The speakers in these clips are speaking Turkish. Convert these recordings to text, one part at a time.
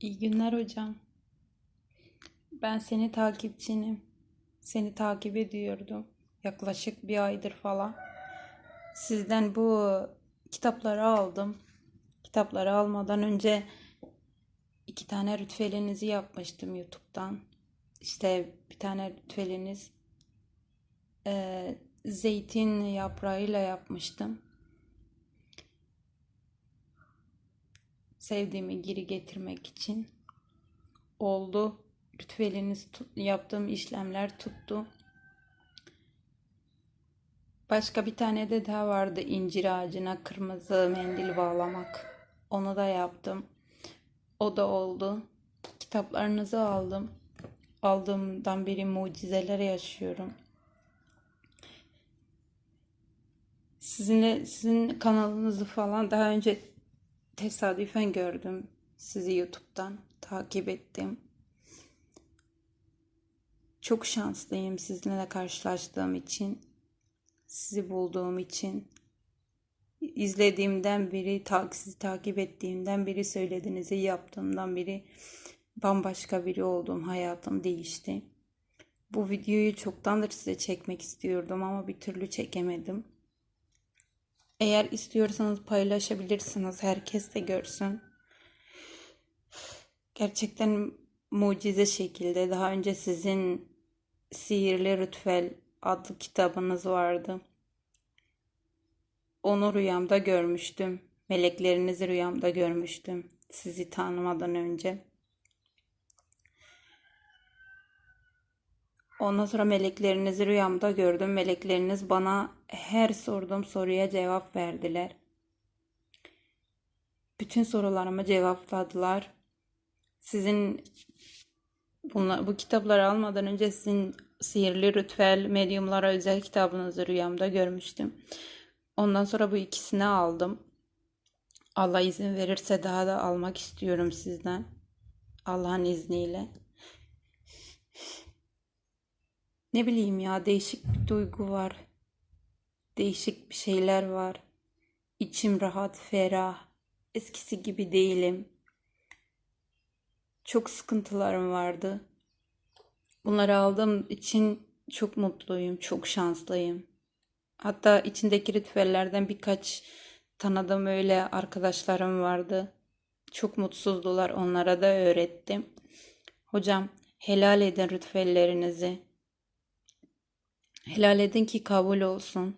İyi günler hocam. Ben seni takipçinim. Seni takip ediyordum. Yaklaşık bir aydır falan. Sizden bu kitapları aldım. Kitapları almadan önce iki tane ritüelinizi yapmıştım YouTube'dan. İşte bir tane ritüeliniz eee, zeytin yaprağıyla yapmıştım. Sevdiğimi geri getirmek için. Oldu. Ritüeliniz tut, yaptığım işlemler tuttu. Başka bir tane de daha vardı incir ağacına kırmızı mendil bağlamak. Onu da yaptım. O da oldu. Kitaplarınızı aldım. Aldığımdan beri mucizeler yaşıyorum. Sizinle sizin kanalınızı falan daha önce tesadüfen gördüm. Sizi YouTube'dan takip ettim. Çok şanslıyım sizinle karşılaştığım için, sizi bulduğum için. İzlediğimden beri, ta- sizi takip ettiğimden beri, söylediğinizi yaptığımdan beri bambaşka biri oldum. Hayatım değişti. Bu videoyu çoktandır size çekmek istiyordum ama bir türlü çekemedim. Eğer istiyorsanız paylaşabilirsiniz. Herkes de görsün. Gerçekten mucize şekilde daha önce sizin Sihirli Ritüel adlı kitabınız vardı. Onu rüyamda görmüştüm. Meleklerinizi rüyamda görmüştüm. Sizi tanımadan önce. Ondan sonra meleklerinizi rüyamda gördüm. Melekleriniz bana her sorduğum soruya cevap verdiler. Bütün sorularıma cevapladılar. Sizin bunlar, bu kitapları almadan önce sizin Sihirli Ritüel Medyumlara özel kitabınızı rüyamda görmüştüm. Ondan sonra bu ikisini aldım. Allah izin verirse daha da almak istiyorum sizden. Allah'ın izniyle. Ne bileyim ya değişik bir duygu var. Değişik bir şeyler var. İçim rahat, ferah. Eskisi gibi değilim. Çok sıkıntılarım vardı. Bunları aldığım için çok mutluyum, çok şanslıyım. Hatta içindeki ritüellerden birkaç tanıdığım öyle arkadaşlarım vardı. Çok mutsuzdular, onlara da öğrettim. Hocam, helal edin ritüellerinizi. Helal edin ki kabul olsun.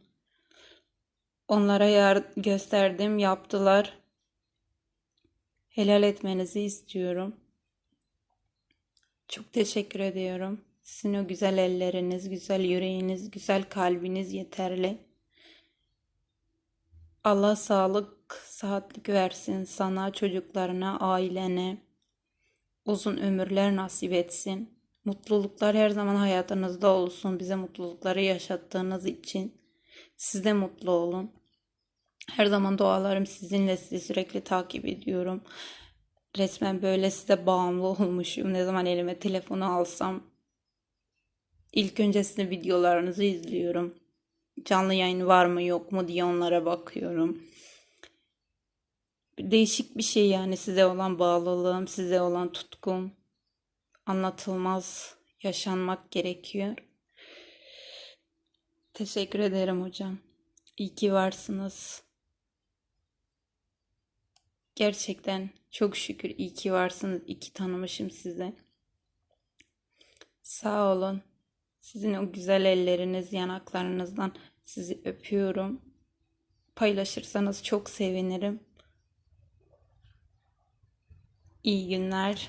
Onlara yar gösterdim, yaptılar. Helal etmenizi istiyorum. Çok teşekkür ediyorum. Sizin o güzel elleriniz, güzel yüreğiniz, güzel kalbiniz yeterli. Allah sağlık, sıhhatlik versin sana, çocuklarına, ailene. Uzun ömürler nasip etsin. Mutluluklar her zaman hayatınızda olsun. Bize mutlulukları yaşattığınız için. Siz de mutlu olun. Her zaman dualarım sizinle. Sizi sürekli takip ediyorum. Resmen böyle size bağımlı olmuşum. Ne zaman elime telefonu alsam ilk önce sizin videolarınızı izliyorum. Canlı yayın var mı yok mu diye onlara bakıyorum. Değişik bir şey yani size olan bağlılığım, size olan tutkum. Anlatılmaz, yaşanmak gerekiyor. Teşekkür ederim hocam. İyi ki varsınız. Gerçekten çok şükür iyi ki varsınız. İyi ki tanımışım sizi. Sağ olun. Sizin o güzel elleriniz, yanaklarınızdan sizi öpüyorum. Paylaşırsanız çok sevinirim. İyi günler.